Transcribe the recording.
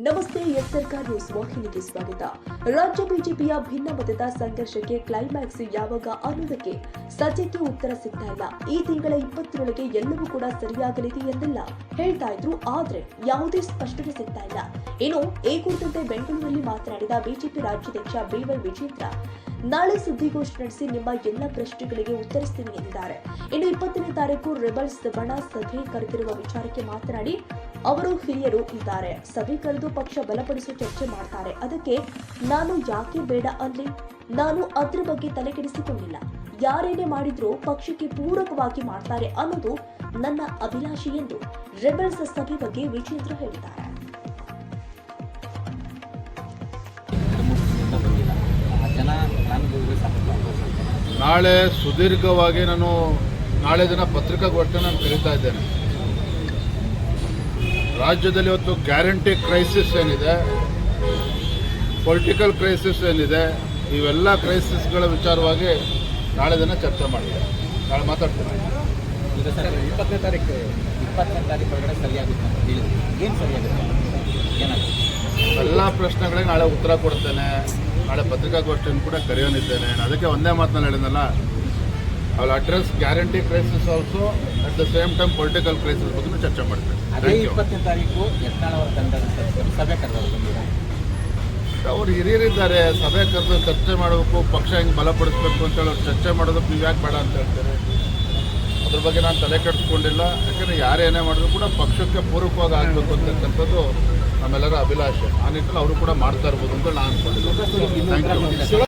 News ವಾಹಿನಿಗೆ ಸ್ವಾಗತ. ರಾಜ್ಯ ಬಿಜೆಪಿಯ ಭಿನ್ನಮತದ ಸಂಘರ್ಷಕ್ಕೆ ಕ್ಲೈಮ್ಯಾಕ್ಸ್ ಯಾವಾಗ ಅನ್ನೋದಕ್ಕೆ ಸದ್ಯಕ್ಕೆ ಉತ್ತರ ಸಿಗ್ತಾ ಇಲ್ಲ. ಈ ತಿಂಗಳ ಇಪ್ಪತ್ತರೊಳಗೆ ಎಲ್ಲವೂ ಕೂಡ ಸರಿಯಾಗಲಿದೆ ಎಂದೆಲ್ಲ ಹೇಳ್ತಾ ಇದ್ರು, ಆದ್ರೆ ಯಾವುದೇ ಸ್ಪಷ್ಟತೆ ಸಿಗ್ತಾ ಇಲ್ಲ. ಇನ್ನು ಈ ಕುರಿತಂತೆ ಬೆಂಗಳೂರಲ್ಲಿ ಮಾತನಾಡಿದ ಬಿಜೆಪಿ ರಾಜ್ಯಾಧ್ಯಕ್ಷ ಬಿವೈ ವಿಜೇಂದ್ರ, ನಾಳೆ ಸುದ್ದಿಗೋಷ್ಠಿ ನಡೆಸಿ ನಿಮ್ಮ ಎಲ್ಲ ಪ್ರಶ್ನೆಗಳಿಗೆ ಉತ್ತರಿಸ್ತೀನಿ ಎಂದಿದ್ದಾರೆ. ಇನ್ನು ಇಪ್ಪತ್ತನೇ ತಾರೀಕು ರೆಬಲ್ಸ್ ಬಣ ಸಭೆ ಕರೆದಿರುವ ವಿಚಾರಕ್ಕೆ ಮಾತನಾಡಿ ಅವರು ಹಿರಿಯರು ಇದ್ದಾರೆ. ಸಭೆ ಕರೆದು ಪಕ್ಷ ಬಲಪಡಿಸುವ ಚರ್ಚೆ ಮಾಡ್ತಾರೆ. ಅದಕ್ಕೆ ನಾನು ಯಾಕೆ ಬೇಡ ಅಲ್ಲಿ? ನಾನು ಅದ್ರ ಬಗ್ಗೆ ತಲೆಕೆಡಿಸಿಕೊಂಡಿಲ್ಲ. ಯಾರೇನೇ ಮಾಡಿದ್ರೂ ಪಕ್ಷಕ್ಕೆ ಪೂರಕವಾಗಿ ಮಾಡ್ತಾರೆ ಅನ್ನೋದು ನನ್ನ ಅಭಿಲಾಷೆ ಎಂದು ರೆಬಲ್ಸ್ ಸಭೆ ಬಗ್ಗೆ ವಿಜೇಂದ್ರ ಹೇಳಿದ್ದಾರೆ. ನಾಳೆ ಸುದೀರ್ಘವಾಗಿ ನಾನು ನಾಳೆ ದಿನ ಪತ್ರಿಕಾಗೋಷ್ಠಿ ನಾನು ಕರೀತಾ ಇದ್ದೇನೆ. ರಾಜ್ಯದಲ್ಲಿ ಇವತ್ತು ಗ್ಯಾರಂಟಿ ಕ್ರೈಸಿಸ್ ಏನಿದೆ ಪೊಲಿಟಿಕಲ್ ಕ್ರೈಸಿಸ್ ಏನಿದೆ ಇವೆಲ್ಲ ಕ್ರೈಸಿಸ್ಗಳ ವಿಚಾರವಾಗಿ ನಾಳೆ ದಿನ ಚರ್ಚೆ ಮಾಡಿದೆ. ನಾಳೆ ಮಾತಾಡ್ತೀನಿ. ಇಪ್ಪತ್ತನೇ ತಾರೀಕು ಇಪ್ಪತ್ತನೇ ತಾರೀಕು ಒಳಗಡೆ ಸರಿಯಾಗುತ್ತೆ ಏನು ಸರಿಯಾಗುತ್ತೆ ಎಲ್ಲ ಪ್ರಶ್ನೆಗಳಿಗೆ ನಾಳೆ ಉತ್ತರ ಕೊಡ್ತೇನೆ. ನಾಳೆ ಪತ್ರಿಕಾಗೋಷ್ಠಿಯನ್ನು ಕೂಡ ಕರೆಯೋನಿದ್ದೇನೆ. ನಾನು ಅದಕ್ಕೆ ಒಂದೇ ಮಾತನಲ್ಲಿ ಹೇಳಿದ್ನಲ್ಲ ಅವಳು address guarantee crisis also at the same time political crisis ಬಗ್ಗೆ ಚರ್ಚೆ ಮಾಡ್ತೇನೆ. ಅದೇ. ಇಪ್ಪತ್ತನೇ ತಾರೀಕು ಅವರ ತಂಡದ ಸಭೆ ಕರೆದವರು ಅವ್ರು ಹಿರಿಯರಿದ್ದಾರೆ ಸಭೆ ಕರೆದು ಚರ್ಚೆ ಮಾಡಬೇಕು ಪಕ್ಷ ಹೆಂಗೆ ಬಲಪಡಿಸ್ಬೇಕು ಅಂತೇಳಿ ಅವ್ರು ಚರ್ಚೆ ಮಾಡೋದಕ್ಕೆ ನೀವು ಯಾಕೆ ಬೇಡ ಅಂತ ಹೇಳ್ತಾರೆ? ಅದ್ರ ಬಗ್ಗೆ ನಾನು ತಲೆ ಕೆಡಿಸ್ಕೊಂಡಿಲ್ಲ. ಯಾಕಂದರೆ ಯಾರೇನೇ ಮಾಡಿದ್ರು ಕೂಡ ಪಕ್ಷಕ್ಕೆ ಪೂರಕವಾಗಿ ಆಗಬೇಕು ಅಂತಕ್ಕಂಥದ್ದು ನಮ್ಮೆಲ್ಲರ ಅಭಿಲಾಷೆ. ಆ ನಿಟ್ಟಿನಲ್ಲಿ ಅವರು ಕೂಡ ಮಾಡ್ತಾ ಇರ್ಬೋದು ಅಂತ ನಾನು ಅಂದ್ಕೊಂಡಿದ್ದೀನಿ ಥ್ಯಾಂಕ್ ಯು